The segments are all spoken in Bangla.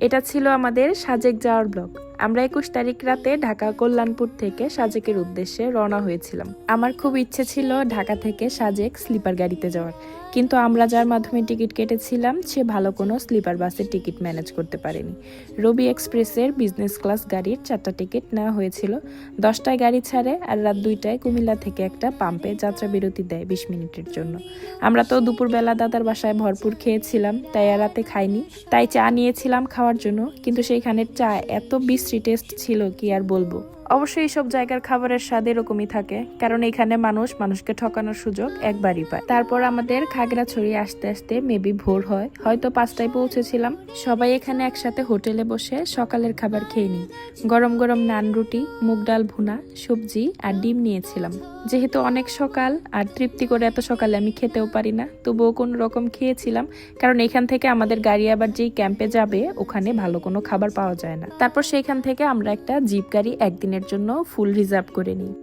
এটা ছিল আমাদের সাজেক যাওয়ার ব্লগ। আমরা একুশ তারিখ রাতে ঢাকা কল্যাণপুর থেকে সাজেকের উদ্দেশ্যে রওনা হয়েছিলাম। আমার খুব ইচ্ছে ছিল ঢাকা থেকে সাজেক স্লিপার গাড়িতে যাওয়ার। কিন্তু আমরা যার মাধ্যমে টিকিট কেটেছিলাম, সে ভালো কোনো স্লিপার বাসের টিকিট ম্যানেজ করতে পারেনি। রবি এক্সপ্রেসের বিজনেস ক্লাস গাড়ির চারটা টিকিট নেওয়া হয়েছিল। দশটায় গাড়ি ছাড়ে আর রাত দুইটায় কুমিল্লা থেকে একটা পাম্পে যাত্রা বিরতি দেয় বিশ মিনিটের জন্য। আমরা তো দুপুরবেলা দাদার বাসায় ভরপুর খেয়েছিলাম, তাই আর রাতে খাইনি। তাই চা নিয়েছিলাম খাওয়ার জন্য, কিন্তু সেইখানের চা এত বিশ্রী টেস্ট ছিল কি আর বলব? অবশ্যই এইসব জায়গার খাবারের স্বাদ এরকমই থাকে, কারণ এখানে মানুষ মানুষকে ঠকানোর সুযোগ একবারই পায়। তারপর আমাদের খাগড়াছড়ি আসতে আসতে মেবি ভোর হয়, হয়তো পাঁচটায় পৌঁছেছিলাম। সবাই এখানে একসাথে হোটেলে বসে সকালের খাবার খেয়ে নিই। গরম গরম নান রুটি, মুগ ডাল ভুনা, সবজি আর ডিম নিয়েছিলাম। যেহেতু অনেক সকাল, আর তৃপ্তি করে এত সকালে আমি খেতেও পারি না, তবুও কোনো রকম খেয়েছিলাম, কারণ এখান থেকে আমাদের গাড়ি আবার যেই ক্যাম্পে যাবে, ওখানে ভালো কোনো খাবার পাওয়া যায় না। তারপর সেখান থেকে আমরা একটা জিপ গাড়ি একদিনের জন্য ফুল রিজার্ভ করে নিই।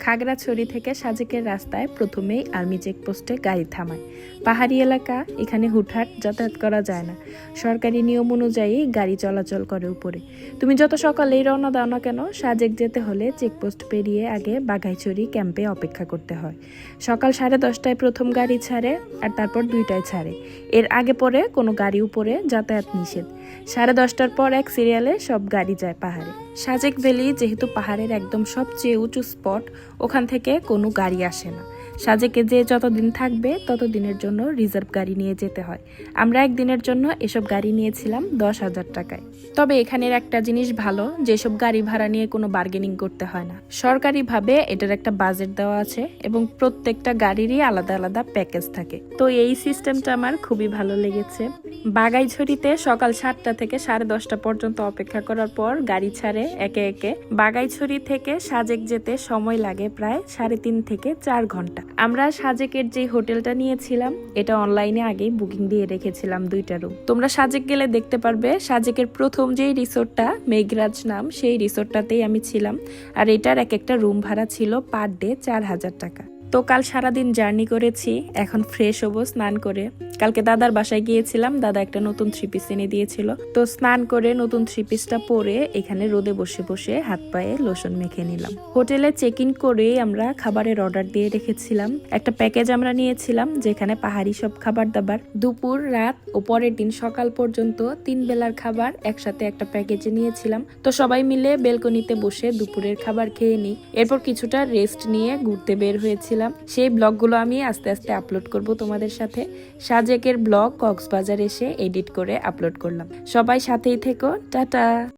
খাগড়াছড়ি থেকে সাজেকের রাস্তায় প্রথমেই আর্মি চেকপোস্টে গাড়ি থামায়। পাহাড়ি এলাকা, এখানে হুটহাট যাতায়াত করা যায় না। সরকারি নিয়ম অনুযায়ী গাড়ি চলাচল করে উপরে। তুমি যত সকালেই রওনা দাও না কেন, সাজেক যেতে হলে চেকপোস্ট পেরিয়ে আগে বাঘাইছড়ি ক্যাম্পে অপেক্ষা করতে হয়। সকাল সাড়ে দশটায় প্রথম গাড়ি ছাড়ে আর তারপর দুইটায় ছাড়ে। এর আগে পরে কোনো গাড়ি উপরে যাতায়াত নিষেধ। সাড়ে দশটার পর এক সিরিয়ালে সব গাড়ি যায় পাহাড়ে। সাজেক ভ্যালি যেহেতু পাহাড়ের একদম সবচেয়ে উঁচু স্পট ওখান থেকে কোনো গাড়ি আসে না। সাজেকে যে যতদিন থাকবে, ততদিনের জন্য রিজার্ভ গাড়ি নিয়ে যেতে হয়। আমরা একদিনের জন্য এসব গাড়ি নিয়েছিলাম দশ হাজার টাকায়। তবে এখানের একটা জিনিস ভালো যেসব গাড়ি ভাড়া নিয়ে কোনো বার্গেনিং করতে হয় না। সরকারিভাবে এটার একটা বাজেট দেওয়া আছে এবং প্রত্যেকটা গাড়িরই আলাদা আলাদা প্যাকেজ থাকে। তো এই সিস্টেমটা আমার খুবই ভালো লেগেছে। বাগাইছড়িতে সকাল সাতটা থেকে সাড়ে দশটা পর্যন্ত অপেক্ষা করার পর গাড়ি ছাড়ে একে একে। বাগাইছড়ি থেকে সাজেক যেতে সময় লাগে প্রায় সাড়ে তিন থেকে চার ঘণ্টা। আমরা সাজেকের যে হোটেলটা নিয়েছিলাম, এটা অনলাইনে আগেই বুকিং দিয়ে রেখেছিলাম দুইটা রুম তোমরা সাজেক গেলে দেখতে পারবে, সাজেকের প্রথম যেই রিসোর্টটা মেঘরাজ নাম, সেই রিসোর্টটাতেই আমি ছিলাম। আর এটার এক একটা রুম ভাড়া ছিল পার ডে চার হাজার টাকা। তো কাল সারাদিন জার্নি করেছি, এখন ফ্রেশ হব স্নান করে। কালকে দাদার বাসায় গিয়েছিলাম, দাদা একটা নতুন থ্রি পিস এনে দিয়েছিল। তো স্নান করে নতুন থ্রি পিসটা পরে এখানে রোদে বসে বসে হাত পায়ে লোশন মেখে নিলাম। হোটেলে চেক ইন করে আমরা খাবারের অর্ডার দিয়ে রেখেছিলাম। একটা প্যাকেজ আমরা নিয়েছিলাম, যেখানে পাহাড়ি সব খাবার দাবার। দুপুর, রাত ও পরের দিন সকাল পর্যন্ত তিন বেলার খাবার একসাথে একটা প্যাকেজে নিয়েছিলাম। তো সবাই মিলে বেলকনিতে বসে দুপুরের খাবার খেয়ে নিই। এরপর কিছুটা রেস্ট নিয়ে ঘুরতে বের হয়েছিলাম সেই ব্লগগুলো আমি আস্তে আস্তে আপলোড করব তোমাদের সাথে। সাজেকের ব্লগ কক্সবাজার এসে এডিট করে আপলোড করলাম। সবাই সাথেই থেকো। টাটা!